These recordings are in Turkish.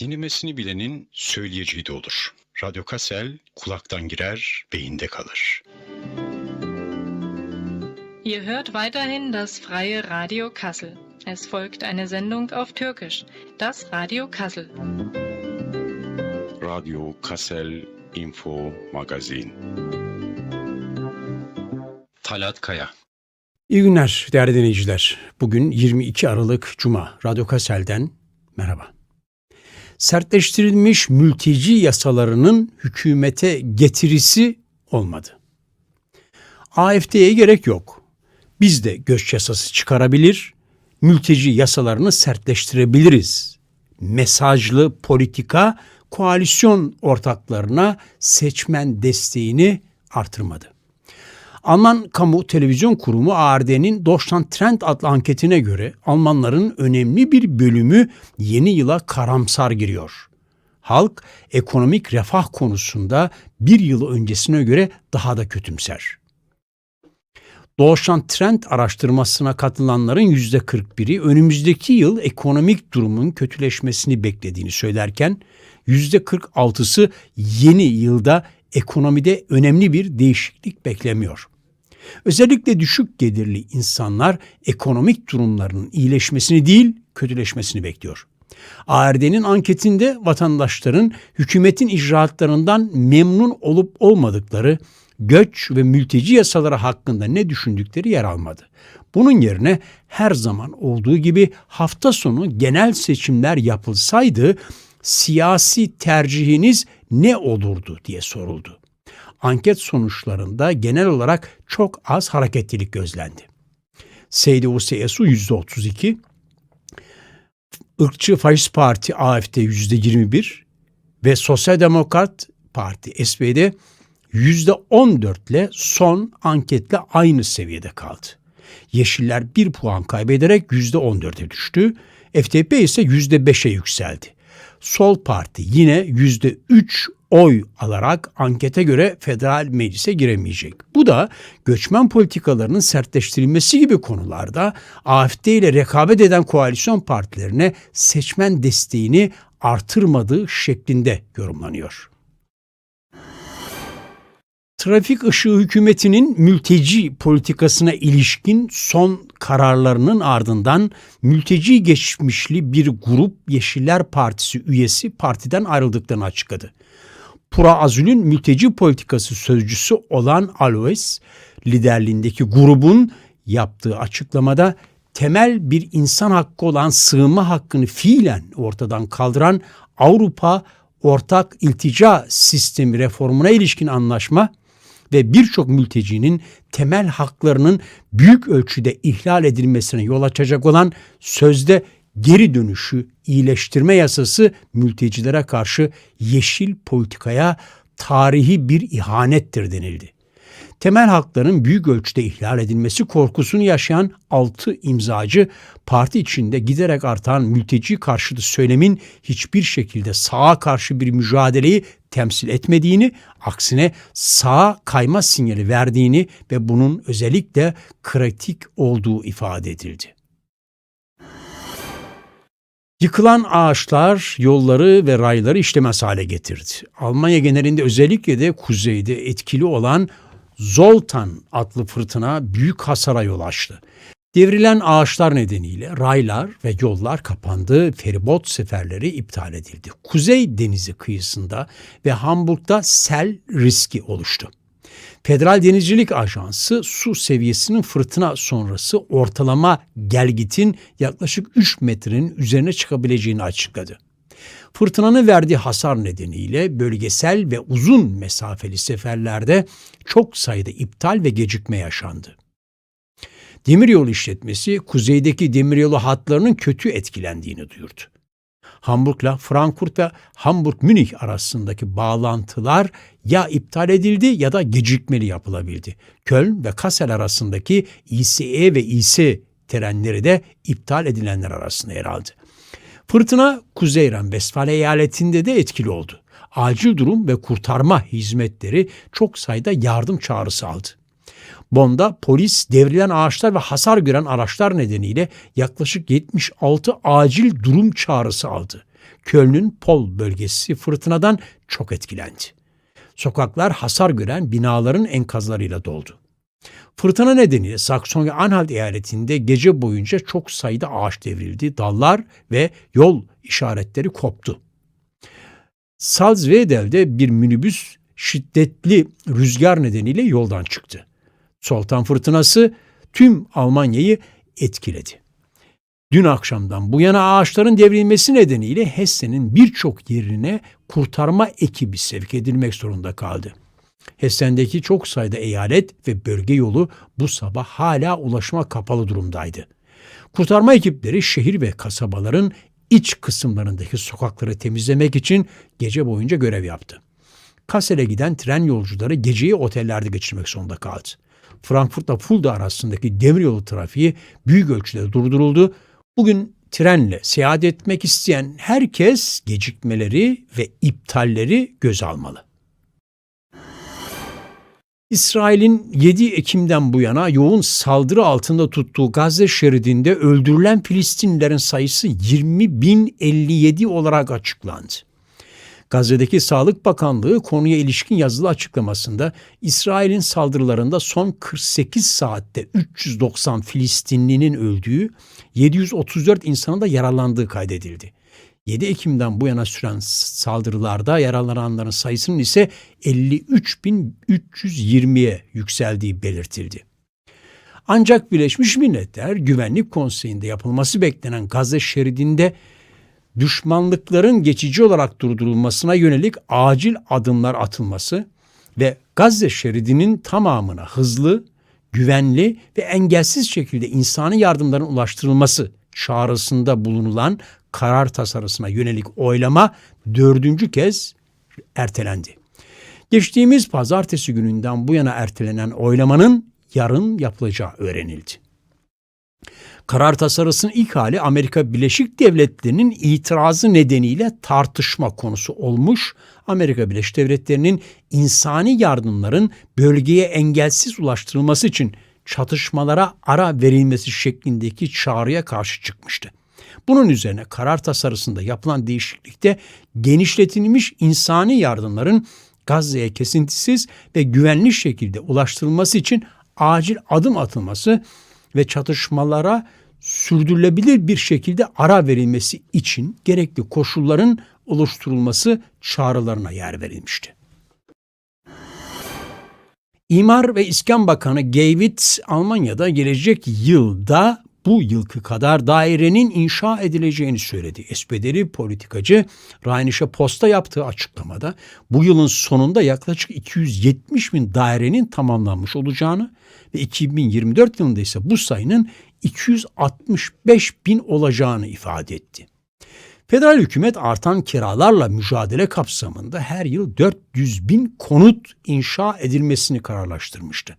Dinlemesini bilenin söyleyeceği de olur. Radyo Kassel kulaktan girer, beyinde kalır. Ihr hört weiterhin das freie Radio Kassel. Es folgt eine Sendung auf Türkisch, das Radio Kassel. Radyo Kassel Info Magazin. Talat Kaya İyi günler değerli dinleyiciler. Bugün 22 Aralık Cuma. Radyo Kasel'den merhaba. Sertleştirilmiş mülteci yasalarının hükümete getirisi olmadı. AFD'ye gerek yok. Biz de göç yasası çıkarabilir, mülteci yasalarını sertleştirebiliriz. Mesajlı politika koalisyon ortaklarına seçmen desteğini artırmadı. Alman kamu televizyon kurumu ARD'nin Deutschland Trend adlı anketine göre Almanların önemli bir bölümü yeni yıla karamsar giriyor. Halk ekonomik refah konusunda bir yıl öncesine göre daha da kötümser. Deutschland Trend araştırmasına katılanların %41'i önümüzdeki yıl ekonomik durumun kötüleşmesini beklediğini söylerken %46'sı yeni yılda ekonomide önemli bir değişiklik beklemiyor. Özellikle düşük gelirli insanlar ekonomik durumlarının iyileşmesini değil, kötüleşmesini bekliyor. ARD'nin anketinde vatandaşların hükümetin icraatlarından memnun olup olmadıkları, göç ve mülteci yasaları hakkında ne düşündükleri yer almadı. Bunun yerine her zaman olduğu gibi hafta sonu genel seçimler yapılsaydı siyasi tercihiniz ne olurdu diye soruldu. Anket sonuçlarında genel olarak çok az hareketlilik gözlendi. CDU-CSU %32, ırkçı Faşist Parti AFD %21 ve Sosyal Demokrat Parti SPD %14 ile son anketle aynı seviyede kaldı. Yeşiller 1 puan kaybederek %14'e düştü. FDP ise %5'e yükseldi. Sol Parti yine %3 oy alarak ankete göre federal meclise giremeyecek. Bu da göçmen politikalarının sertleştirilmesi gibi konularda AFD ile rekabet eden koalisyon partilerine seçmen desteğini artırmadığı şeklinde yorumlanıyor. Trafik ışığı hükümetinin mülteci politikasına ilişkin son kararlarının ardından mülteci geçmişli bir grup Yeşiller Partisi üyesi partiden ayrıldıklarını açıkladı. Pura Azül'ün mülteci politikası sözcüsü olan Alois liderliğindeki grubun yaptığı açıklamada temel bir insan hakkı olan sığınma hakkını fiilen ortadan kaldıran Avrupa Ortak İltica Sistemi reformuna ilişkin anlaşma ve birçok mültecinin temel haklarının büyük ölçüde ihlal edilmesine yol açacak olan sözde geri dönüşü iyileştirme yasası mültecilere karşı yeşil politikaya tarihi bir ihanettir denildi. Temel hakların büyük ölçüde ihlal edilmesi korkusunu yaşayan altı imzacı parti içinde giderek artan mülteci karşıtı söylemin hiçbir şekilde sağa karşı bir mücadeleyi temsil etmediğini, aksine sağa kayma sinyali verdiğini ve bunun özellikle kritik olduğu ifade edildi. Yıkılan ağaçlar yolları ve rayları işlemez hale getirdi. Almanya genelinde özellikle de kuzeyde etkili olan Zoltan adlı fırtına büyük hasara yol açtı. Devrilen ağaçlar nedeniyle raylar ve yollar kapandı, feribot seferleri iptal edildi. Kuzey Denizi kıyısında ve Hamburg'da sel riski oluştu. Federal Denizcilik Ajansı su seviyesinin fırtına sonrası ortalama gelgitin yaklaşık 3 metrenin üzerine çıkabileceğini açıkladı. Fırtınanın verdiği hasar nedeniyle bölgesel ve uzun mesafeli seferlerde çok sayıda iptal ve gecikme yaşandı. Demiryolu işletmesi kuzeydeki demiryolu hatlarının kötü etkilendiğini duyurdu. Hamburg'la Frankfurt ve Hamburg-Münih arasındaki bağlantılar ya iptal edildi ya da gecikmeli yapılabildi. Köln ve Kassel arasındaki ICE ve IC trenleri de iptal edilenler arasında yer aldı. Fırtına Kuzey Ren-Vestfalya eyaletinde de etkili oldu. Acil durum ve kurtarma hizmetleri çok sayıda yardım çağrısı aldı. Bond'a polis devrilen ağaçlar ve hasar gören araçlar nedeniyle yaklaşık 76 acil durum çağrısı aldı. Köln'ün Pol bölgesi fırtınadan çok etkilendi. Sokaklar hasar gören binaların enkazlarıyla doldu. Fırtına nedeniyle Saksonya-Anhalt eyaletinde gece boyunca çok sayıda ağaç devrildi, dallar ve yol işaretleri koptu. Salzwedell'de bir minibüs şiddetli rüzgar nedeniyle yoldan çıktı. Sultan fırtınası tüm Almanya'yı etkiledi. Dün akşamdan bu yana ağaçların devrilmesi nedeniyle Hessen'in birçok yerine kurtarma ekibi sevk edilmek zorunda kaldı. Hessen'deki çok sayıda eyalet ve bölge yolu bu sabah hala ulaşıma kapalı durumdaydı. Kurtarma ekipleri şehir ve kasabaların iç kısımlarındaki sokakları temizlemek için gece boyunca görev yaptı. Kassel'e giden tren yolcuları geceyi otellerde geçirmek zorunda kaldı. Frankfurt'la Fulda arasındaki demiryolu trafiği büyük ölçüde durduruldu. Bugün trenle seyahat etmek isteyen herkes gecikmeleri ve iptalleri göz almalı. İsrail'in 7 Ekim'den bu yana yoğun saldırı altında tuttuğu Gazze şeridinde öldürülen Filistinlilerin sayısı 20.057 olarak açıklandı. Gazze'deki Sağlık Bakanlığı konuya ilişkin yazılı açıklamasında İsrail'in saldırılarında son 48 saatte 390 Filistinlinin öldüğü, 734 insanın da yaralandığı kaydedildi. 7 Ekim'den bu yana süren saldırılarda yaralananların sayısının ise 53.320'ye yükseldiği belirtildi. Ancak Birleşmiş Milletler Güvenlik Konseyi'nde yapılması beklenen Gazze şeridinde düşmanlıkların geçici olarak durdurulmasına yönelik acil adımlar atılması ve Gazze şeridinin tamamına hızlı, güvenli ve engelsiz şekilde insani yardımların ulaştırılması çağrısında bulunulan karar tasarısına yönelik oylama dördüncü kez ertelendi. Geçtiğimiz pazartesi gününden bu yana ertelenen oylamanın yarın yapılacağı öğrenildi. Karar tasarısının ilk hali Amerika Birleşik Devletleri'nin itirazı nedeniyle tartışma konusu olmuş. Amerika Birleşik Devletleri'nin insani yardımların bölgeye engelsiz ulaştırılması için çatışmalara ara verilmesi şeklindeki çağrıya karşı çıkmıştı. Bunun üzerine karar tasarısında yapılan değişiklikte genişletilmiş insani yardımların Gazze'ye kesintisiz ve güvenli şekilde ulaştırılması için acil adım atılması ve çatışmalara sürdürülebilir bir şekilde ara verilmesi için gerekli koşulların oluşturulması çağrılarına yer verilmişti. İmar ve İskan Bakanı Geiwitz Almanya'da gelecek yılda bu yılki kadar dairenin inşa edileceğini söyledi. SPD'li politikacı Rheinische Post'a yaptığı açıklamada bu yılın sonunda yaklaşık 270 bin dairenin tamamlanmış olacağını ve 2024 yılında ise bu sayının 265 bin olacağını ifade etti. Federal hükümet artan kiralarla mücadele kapsamında her yıl 400 bin konut inşa edilmesini kararlaştırmıştı.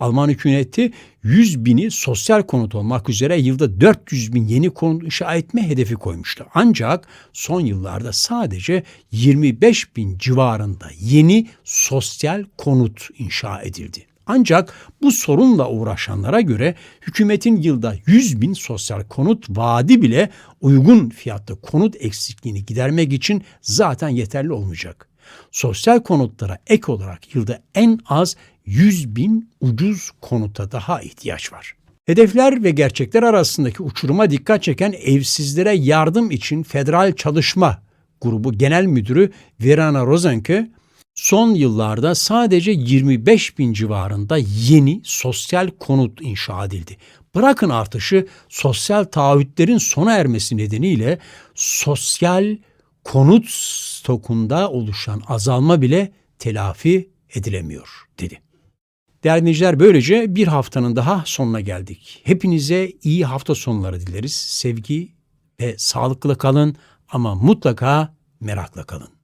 Alman hükümeti 100 bini sosyal konut olmak üzere yılda 400 bin yeni konut inşa etme hedefi koymuştu. Ancak son yıllarda sadece 25 bin civarında yeni sosyal konut inşa edildi. Ancak bu sorunla uğraşanlara göre hükümetin yılda 100 bin sosyal konut vaadi bile uygun fiyatta konut eksikliğini gidermek için zaten yeterli olmayacak. Sosyal konutlara ek olarak yılda en az 100 bin ucuz konuta daha ihtiyaç var. Hedefler ve gerçekler arasındaki uçuruma dikkat çeken evsizlere yardım için Federal Çalışma Grubu Genel Müdürü Verena Rosenke, son yıllarda sadece 25 bin civarında yeni sosyal konut inşa edildi. Bırakın artışı sosyal taahhütlerin sona ermesi nedeniyle sosyal konut stokunda oluşan azalma bile telafi edilemiyor dedi. Değerli dinleyiciler böylece bir haftanın daha sonuna geldik. Hepinize iyi hafta sonları dileriz. Sevgi ve sağlıklı kalın ama mutlaka merakla kalın.